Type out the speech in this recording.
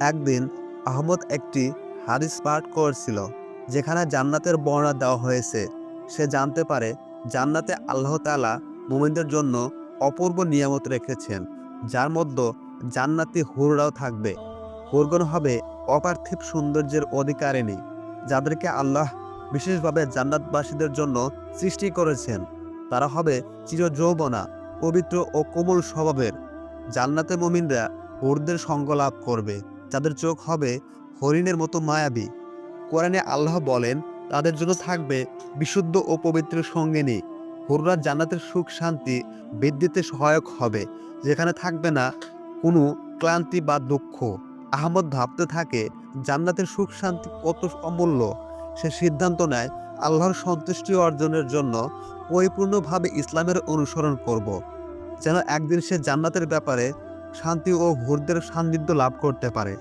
একদিন আহমদ একটি হাদিস পাঠ করছিল, যেখানে জান্নাতের বর্ণনা দেওয়া হয়েছে। সে জানতে পারে জান্নাতে আল্লাহ তাআলা মুমিনদের জন্য অপূর্ব নিয়ামত রেখেছেন, যার মধ্যে জান্নাতি হুররাও থাকবে। হুরগণ হবে অপার্থিব সৌন্দর্যের অধিকারিণী, যাদেরকে আল্লাহ বিশেষভাবে জান্নাতবাসীদের জন্য সৃষ্টি করেছেন। তারা হবে চিরযৌবনা, পবিত্র ও কোমল স্বভাবের। জান্নাতে মুমিনরা হুরদের সঙ্গ লাভ করবে। যাদের চোখ হবে হরিণের মতো মায়াবী। কোরআনে আল্লাহ বলেন, তাদের জন্য থাকবে বিশুদ্ধ ও পবিত্র সঙ্গিনী। হুররা জান্নাতের সুখ, শান্তি, বৃদ্ধিতে সহায়ক হবে, যেখানে থাকবে না কোনো ক্লান্তি বা দুঃখ। আহমদ ভাবতে থাকে, জান্নাতের সুখ, শান্তি কত অমূল্য। সে সিদ্ধান্ত নেয়, আল্লাহর সন্তুষ্টি অর্জনের জন্য পরিপূর্ণভাবে ইসলামের অনুসরণ করব। যেন একদিন সে জান্নাতের ব্যাপারে শান্তি ও ভোরদের সান্নিধ্য লাভ করতে পারে।